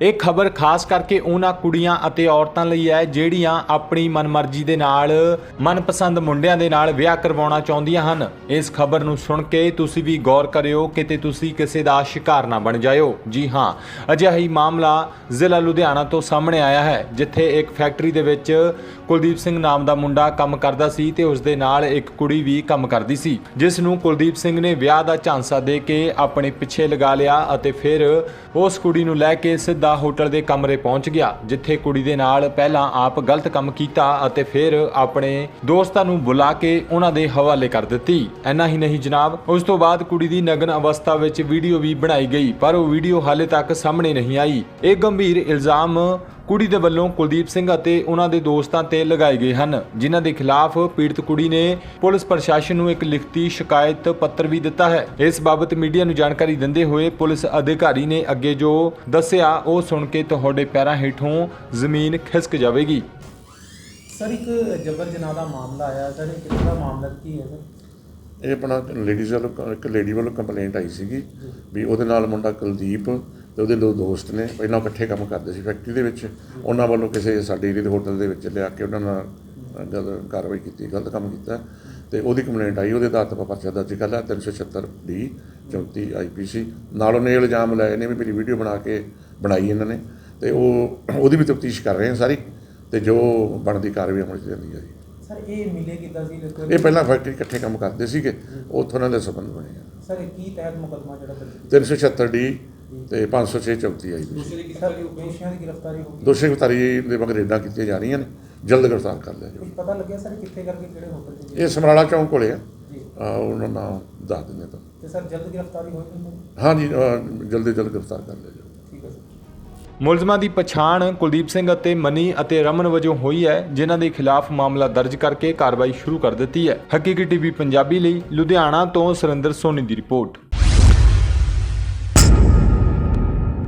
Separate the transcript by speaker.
Speaker 1: ਇਹ ਖਬਰ ਖਾਸ ਕਰਕੇ ਉਹਨਾਂ ਕੁੜੀਆਂ ਅਤੇ ਔਰਤਾਂ ਲਈ ਹੈ, ਜਿਹੜੀਆਂ ਆਪਣੀ ਮਨਮਰਜ਼ੀ ਦੇ ਨਾਲ, ਮਨਪਸੰਦ ਮੁੰਡਿਆਂ ਦੇ ਨਾਲ ਵਿਆਹ ਕਰਵਾਉਣਾ ਚਾਹੁੰਦੀਆਂ ਹਨ। ਇਸ ਖਬਰ ਨੂੰ ਸੁਣ ਕੇ ਤੁਸੀਂ ਵੀ ਗੌਰ ਕਰਿਓ, ਕਿਤੇ ਤੁਸੀਂ ਕਿਸੇ ਦਾ ਸ਼ਿਕਾਰ ਨਾ ਬਣ ਜਾਇਓ। ਜੀ ਹਾਂ, ਅਜਿਹਾ ਹੀ ਮਾਮਲਾ ਜ਼ਿਲ੍ਹਾ ਲੁਧਿਆਣਾ ਤੋਂ ਸਾਹਮਣੇ ਆਇਆ ਹੈ, ਜਿੱਥੇ ਇੱਕ ਫੈਕਟਰੀ ਦੇ ਵਿੱਚ ਕੁਲਦੀਪ ਸਿੰਘ ਨਾਮ ਦਾ ਮੁੰਡਾ ਕੰਮ ਕਰਦਾ ਸੀ ਤੇ ਉਸ ਦੇ ਨਾਲ ਇੱਕ ਕੁੜੀ ਵੀ ਕੰਮ ਕਰਦੀ ਸੀ, ਜਿਸ ਨੂੰ ਕੁਲਦੀਪ ਸਿੰਘ ਨੇ ਵਿਆਹ ਦਾ ਝਾਂਸਾ ਦੇ ਕੇ ਆਪਣੇ ਪਿੱਛੇ ਲਗਾ ਲਿਆ ਅਤੇ ਫਿਰ ਉਸ ਕੁੜੀ ਨੂੰ ਲੈ ਕੇ ਸਿੱਧਾ ਹੋਟਲ ਦੇ ਕਮਰੇ ਪਹੁੰਚ ਗਿਆ, ਜਿੱਥੇ ਕੁੜੀ ਦੇ ਨਾਲ ਪਹਿਲਾਂ ਆਪ ਗਲਤ ਕੰਮ ਕੀਤਾ ਅਤੇ ਫਿਰ ਆਪਣੇ ਦੋਸਤਾਂ ਨੂੰ ਬੁਲਾ ਕੇ ਉਹਨਾਂ ਦੇ ਹਵਾਲੇ ਕਰ ਦਿੱਤੀ। ਐਨਾ ਹੀ ਨਹੀਂ ਜਨਾਬ, ਉਸ ਤੋਂ ਬਾਅਦ ਕੁੜੀ ਦੀ ਨਗਨ ਅਵਸਥਾ ਵਿੱਚ ਵੀਡੀਓ ਵੀ ਬਣਾਈ ਗਈ, ਪਰ ਉਹ ਵੀਡੀਓ ਹਾਲੇ ਤੱਕ ਸਾਹਮਣੇ ਨਹੀਂ ਆਈ। ਇਹ ਗੰਭੀਰ ਇਲਜ਼ਾਮ ਕੁੜੀ ਦੇ ਵੱਲੋਂ ਕੁਲਦੀਪ ਸਿੰਘ ਅਤੇ ਉਹਨਾਂ ਦੇ ਦੋਸਤਾਂ ਤੇ ਲਗਾਏ ਗਏ ਹਨ ਜਿਨ੍ਹਾਂ ਦੇ ਖਿਲਾਫ ਪੀੜਤ ਕੁੜੀ ਨੇ ਪੁਲਿਸ ਪ੍ਰਸ਼ਾਸਨ ਨੂੰ ਇੱਕ ਲਿਖਤੀ ਸ਼ਿਕਾਇਤ ਪੱਤਰ ਵੀ ਦਿੱਤਾ ਹੈ। ਇਸ ਬਾਬਤ ਮੀਡੀਆ ਨੂੰ ਜਾਣਕਾਰੀ ਦਿੰਦੇ ਹੋਏ ਪੁਲਿਸ ਅਧਿਕਾਰੀ ਨੇ ਅੱਗੇ ਜੋ ਦੱਸਿਆ ਉਹ ਸੁਣ ਕੇ ਤੁਹਾਡੇ ਪੈਰਾਂ ਹੇਠੋਂ ਜ਼ਮੀਨ ਖਿਸਕ ਜਾਵੇਗੀ।
Speaker 2: ਸਰ ਇੱਕ ਜਬਰ ਜਨਾਹ ਦਾ ਮਾਮਲਾ ਆਇਆ। ਸਰ ਇਹ ਕਿਹੜਾ ਮਾਮਲਾ ਕੀ ਹੈ ਸਰ?
Speaker 3: ਇਹ ਆਪਣਾ ਲੇਡੀਜ਼ ਵੱਲੋਂ ਇੱਕ ਲੇਡੀ ਵੱਲੋਂ ਕੰਪਲੇਂਟ ਆਈ ਸੀਗੀ ਵੀ ਉਹਦੇ ਨਾਲ ਮੁੰਡਾ ਕੁਲਦੀਪ ਤੇ ਉਹਦੇ ਦੋ ਦੋਸਤ ਨੇ ਪਹਿਲਾਂ ਇਕੱਠੇ ਕੰਮ ਕਰਦੇ ਸੀ ਫੈਕਟਰੀ ਦੇ ਵਿੱਚ ਉਹਨਾਂ ਵੱਲੋਂ ਕਿਸੇ ਸਾਡੇ ਦੇ ਹੋਟਲ ਦੇ ਵਿੱਚ ਲਿਆ ਕੇ ਉਹਨਾਂ ਨਾਲ ਗਲ ਕਾਰਵਾਈ ਕੀਤੀ ਗਲਤ ਕੰਮ ਕੀਤਾ। ਤੇ ਉਹਦੀ ਕੰਪਲੇਂਟ ਆਈ ਉਹਦੇ ਆਧਾਰ ਤੇ ਪਰਚਾ ਦਰਜ ਕਰ ਲਿਆ 376 ਡੀ 34 ਆਈਪੀਸੀ ਨਾਲ ਉਹਨੇ ਇਲਜ਼ਾਮ ਲਾਏ ਨੇ ਵੀ ਮੇਰੀ ਵੀਡੀਓ ਬਣਾ ਕੇ ਬਣਾਈ ਇਹਨਾਂ ਨੇ। ਤੇ ਉਹ ਉਹਦੀ ਵੀ ਤਫਤੀਸ਼ ਕਰ ਰਹੇ ਹਾਂ ਸਾਰੀ ਤੇ ਜੋ ਬਣਦੀ ਕਾਰਵਾਈ ਅਮਲ 'ਚ ਜਾਂਦੀ ਹੈ ਜੀ।
Speaker 2: ਸਰ ਇਹ ਮਿਲੇ ਕਿੱਦਾਂ ਸੀ ਲੋਕਾਂ
Speaker 3: ਇਹ ਪਹਿਲਾਂ ਫੈਕਟਰੀ ਇਕੱਠੇ ਕੰਮ ਕਰਦੇ ਸੀਗੇ ਉੱਥੋਂ ਉਹਨਾਂ ਦੇ ਸੰਬੰਧ ਬਣੇ
Speaker 2: ਸਰ ਇਹ ਕੀ ਤਹਿਤ ਮੁਕੱਦਮਾ ਜਿਹੜਾ ਦਰਜ
Speaker 3: 376 ਡੀ ਤੇ 506 34 ਆਈ
Speaker 2: ਕੀਤਾ ਸਰ ਦੋਸ਼ੀਆਂ ਦੀ ਗ੍ਰਿਫਤਾਰੀ ਹੋ ਗਈ
Speaker 3: ਦੋਸ਼ੀ ਗ੍ਰਿਫਤਾਰੀ ਦੇ ਮਗਰ ਰੇਡਾਂ ਕੀਤੀਆਂ ਜਾ ਰਹੀਆਂ ਨੇ। ਜਲਦ ਗ੍ਰਿਫਤਾਰ ਕਰ ਲਿਆ
Speaker 2: ਕੁਝ ਪਤਾ ਲੱਗਿਆ ਸਰ ਕਿੱਥੇ ਕਰਕੇ ਕਿਹੜੇ ਹੋਟਲ ਜੀ
Speaker 3: ਇਹ ਸਮਰਾਲਾ ਚੌਂਕ ਕੋਲੇ ਆ।
Speaker 2: ਜੀ।
Speaker 3: ਆ, ਉਹਨਾਂ ਦਾ ਨਾਮ ਦੱਸ ਦਿੰਦੇ ਤਾਂ।
Speaker 2: ਤੇ ਸਰ ਜਲਦ ਗ੍ਰਿਫਤਾਰੀ ਹੋਈ
Speaker 3: ਹਾਂਜੀ ਅ, ਜਲਦੀ ਜਲਦ ਗ੍ਰਿਫਤਾਰ ਕਰ ਲਿਆ ਜਾਊਗਾ
Speaker 2: ਠੀਕ ਹੈ ਸਰ।
Speaker 1: ਮੁਲਜ਼ਮਾਂ ਦੀ ਪਛਾਣ ਕੁਲਦੀਪ ਸਿੰਘ ਅਤੇ ਮਨੀ ਅਤੇ ਰਮਨ ਵਜੋਂ ਹੋਈ ਹੈ ਜਿਨ੍ਹਾਂ ਦੇ ਖਿਲਾਫ ਮਾਮਲਾ ਦਰਜ ਕਰਕੇ ਕਾਰਵਾਈ ਸ਼ੁਰੂ ਕਰ ਦਿੱਤੀ ਹੈ। ਹਕੀਕੀ ਟੀਵੀ ਪੰਜਾਬੀ ਲਈ ਲੁਧਿਆਣਾ ਤੋਂ ਸੁਰਿੰਦਰ ਸੋਨੀ ਦੀ ਰਿਪੋਰਟ।